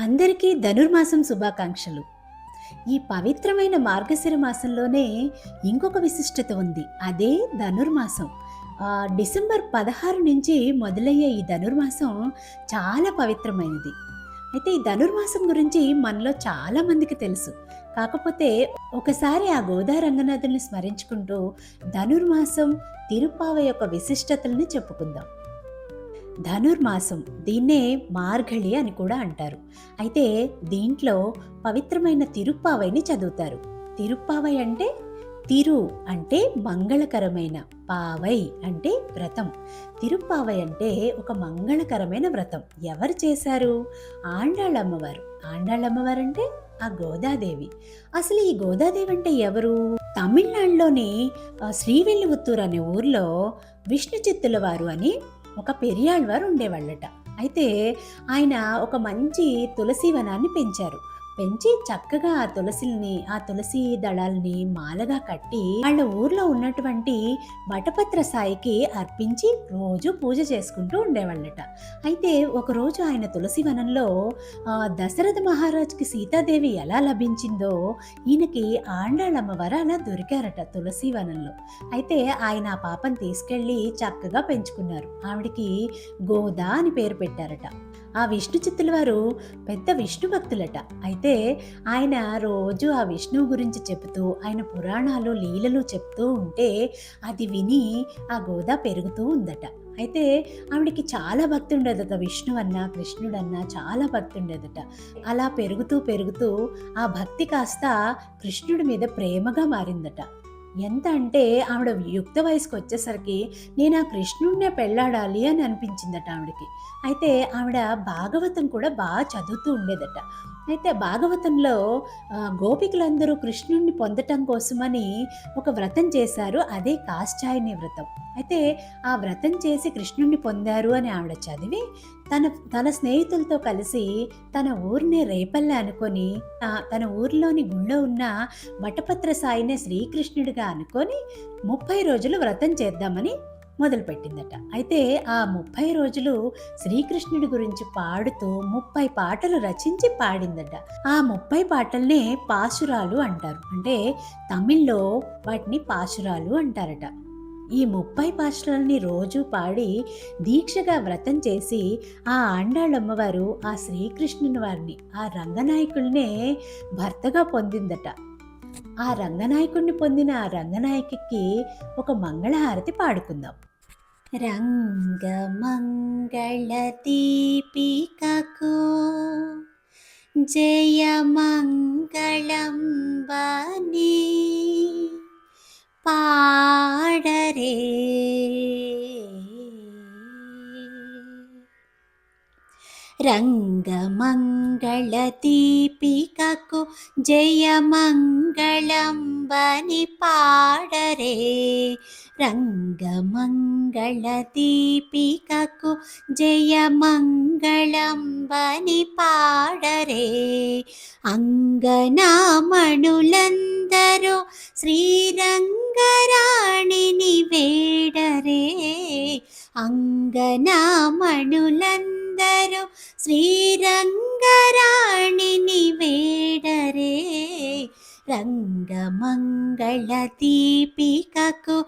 అందరికీ ధనుర్మాసం శుభాకాంక్షలు. ఈ పవిత్రమైన మార్గశిర మాసంలోనే ఇంకొక విశిష్టత ఉంది. అదే ధనుర్మాసం. ఆ, డిసెంబర్ పదహారు నుంచి మొదలయ్యే ఈ ధనుర్మాసం చాలా పవిత్రమైనది. అయితే ఈ ధనుర్మాసం గురించి మనలో చాలా మందికి తెలుసు. కాకపోతే ఒకసారి ఆ గోదా రంగనాథుల్ని స్మరించుకుంటూ ధనుర్మాసం తిరుపావ యొక్క విశిష్టతల్ని చెప్పుకుందాం. ధనుర్మాసం దీన్నే మార్గళి అని కూడా అంటారు. అయితే దీంట్లో పవిత్రమైన తిరుప్పావైని చదువుతారు. తిరుప్పావై అంటే తిరు అంటే మంగళకరమైన పావై అంటే వ్రతం. తిరుప్పావై అంటే ఒక మంగళకరమైన వ్రతం. ఎవరు చేశారు? ఆండాళ్ళమ్మవారు. ఆండాళ్ళమ్మవారు అంటే ఆ గోదాదేవి. అసలు ఈ గోదాదేవి అంటే ఎవరు? తమిళనాడులోని ఆ, అనే ఊర్లో విష్ణు చిత్తుల వారు అని ఒక పెరియాళ్వారు ఉండేవాళ్ళట. అయితే ఆయన ఒక మంచి తులసి వనాన్ని పెంచారు. పెంచి చక్కగా ఆ తులసిల్ని ఆ తులసి దళాల్ని మాలగా కట్టి వాళ్ళ ఊర్లో ఉన్నటువంటి వటపత్ర సాయికి అర్పించి రోజు పూజ చేసుకుంటూ ఉండేవాళ్ళట. అయితే ఒకరోజు ఆయన తులసి వనంలో ఆ, దశరథ మహారాజ్కి సీతాదేవి ఎలా లభించిందో ఈయనకి ఆండాళ్ళమ్మవారు అలా దొరికారట తులసి వనంలో. అయితే ఆయన ఆ పాపను తీసుకెళ్ళి చక్కగా పెంచుకున్నారు. ఆవిడికి గోదా అని పేరు పెట్టారట. ఆ విష్ణు చిత్తుల వారు పెద్ద విష్ణు భక్తులట. అయితే ఆయన రోజు ఆ విష్ణువు గురించి చెబుతూ ఆయన పురాణాలు లీలలు చెప్తూ ఉంటే అది విని ఆ గోదా పెరుగుతూ ఉందట. అయితే ఆవిడకి చాలా భక్తి ఉండేదట విష్ణువన్నా కృష్ణుడన్నా చాలా భక్తి ఉండేదట అలా పెరుగుతూ పెరుగుతూ ఆ భక్తి కాస్త కృష్ణుడి మీద ప్రేమగా మారిందట. ఎంత అంటే ఆవిడ యుక్త వయసుకు వచ్చేసరికి నేను ఆ కృష్ణుడినే పెళ్ళాడాలి అని అనిపించిందట ఆవిడకి. అయితే ఆవిడ భాగవతం కూడా బాగా చదువుతూ ఉండేదట. అయితే భాగవతంలో గోపికలందరూ కృష్ణుడిని పొందటం కోసమని ఒక వ్రతం చేశారు అదే కాశ్చాయని వ్రతం. అయితే ఆ వ్రతం చేసి కృష్ణుడిని పొందారు అని ఆవిడ చదివి తన తన స్నేహితులతో కలిసి తన ఊరిని రేపల్లె అనుకొని తన ఊరిలోని గుళ్ళో ఉన్న వటపత్ర సాయినే శ్రీకృష్ణుడిగా అనుకొని ముప్పై రోజులు వ్రతం చేద్దామని మొదలుపెట్టిందట. అయితే ఆ ముప్పై రోజులు శ్రీకృష్ణుడి గురించి పాడుతూ ముప్పై పాటలు రచించి పాడిందట. ఆ ముప్పై పాటల్నే పాశురాలు అంటారు. అంటే తమిళ్ళో వాటిని పాశురాలు అంటారట. ఈ ముప్పై పాశురాలని రోజు పాడి దీక్షగా వ్రతం చేసి ఆ ఆండాళ్ళమ్మవారు ఆ శ్రీకృష్ణుని వారిని ఆ రంగనాయకుడినే భర్తగా పొందిందట. ఆ రంగనాయకుడిని పొందిన ఆ రంగనాయకి ఒక మంగళహారతి పాడుకుందాం. రంగమంగళ దీపికకు జయ మంగళం వని పాడరే రంగమంగళ దీపికకు జయ మంగళం వని పాడరే రంగమంగళ దీపికకు జయ మంగళం వని పాడరే అంగనామణులందరూ శ్రీరంగరాణిని వేడరే అంగనామణులందరూ శ్రీరంగరాణిని వేడరే రంగమంగళ దీపికకు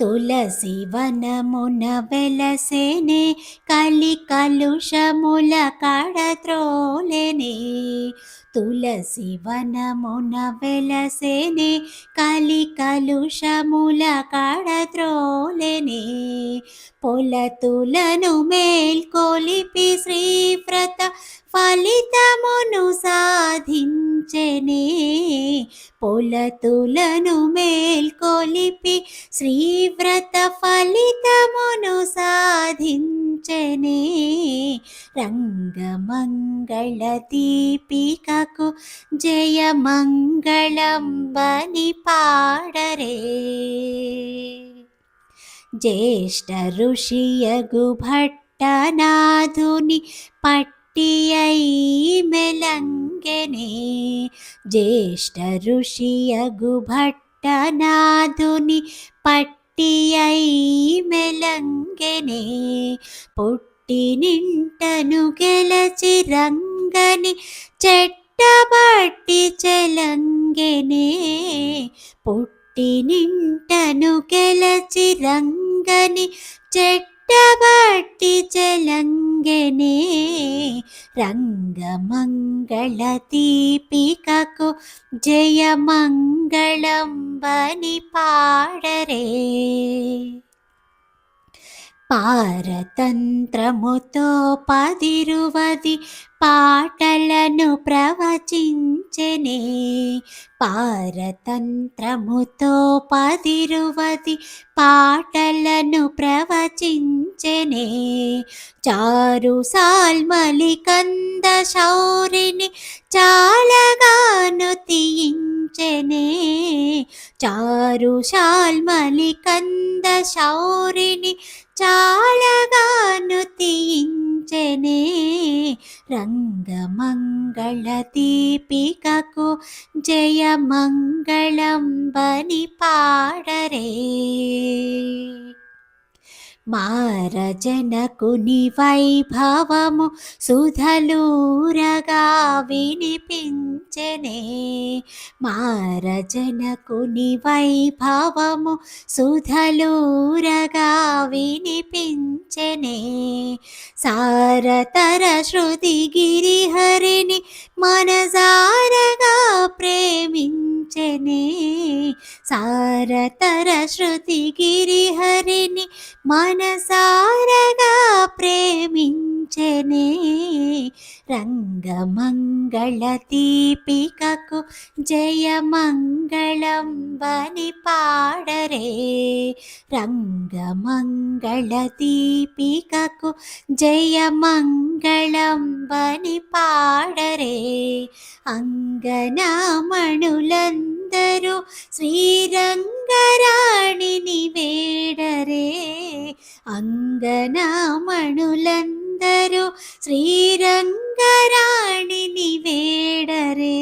తులసి వనమున వెలసేనే కలి కలుషముల కడత్రోలెనే తులసి వనమున వెలసేనే కలి కలుషముల కడత్రోలెనే పొలతులను మేల్కొలిపి శ్రీవ్రత ఫలితమును సాధించనే. పొలతులను మేల్కొలిపి శ్రీవ్రత ఫలితమును సాధించనే. రంగమంగళ దీపికకు జయమంగళంబని పాడరే. జ్యేష్ఠ ఋషియగు భట్టనాథుని పట్టియై మెలంగ జ్యేష్ఠ ఋషియగు భట్ట పట్టనాదుని పట్టి అయి మెలంగెనే పుట్టి నింటను గెలచి రంగని చెట్టబట్టి చెలంగెనే పుట్టి నింటను గెలచి రంగని చెట్టబట్టి చెలంగెనే రంగమంగళ దీపికకు జయమంగళం బని పాడరే పారతంత్రముతో పదిరువది పాటలను ప్రవచించనే. పారతంత్రముతో పదిరువది పాటలను ప్రవచించనే. చారు సాల్మలి కంద శౌరిని చాలగాను తీయించనే. చారు శాల్మలి కంద శౌరిని చాలగాను తీయించెనే రంగమంగళ దీపికకు జయమంగళం బని పాడరే. మారజనకుని వైభవము సుధలూరగా వినిపించనే. మారజనకుని వైభవము సుధలూరగా వినిపించనే. సారతర శృతి గిరిహరిని మనసారగా సారతర శృతి గిరిహరిని మనసారగా ప్రేమించనే. రంగమంగళ దీపికకు జయమంగళం బని పాడరే. రంగమంగళ దీపికకు జయమంగళం బని పాడరే. అంగనామణులందరూ ರಂಗರಾಣಿನಿ ಬೇಡರೆ ಅಂಗನ ಮಣುಲಂದರು ಶ್ರೀರಂಗರಾಣಿನಿ ಬೇಡರೆ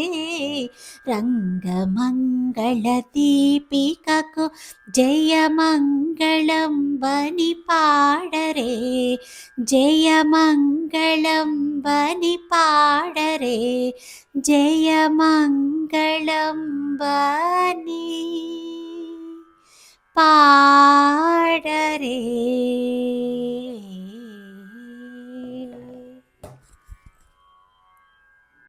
దీపికకు జయమంగళం బని పాడరే జయమంగళం బని పాడరే జయమంగళం బని పాడరే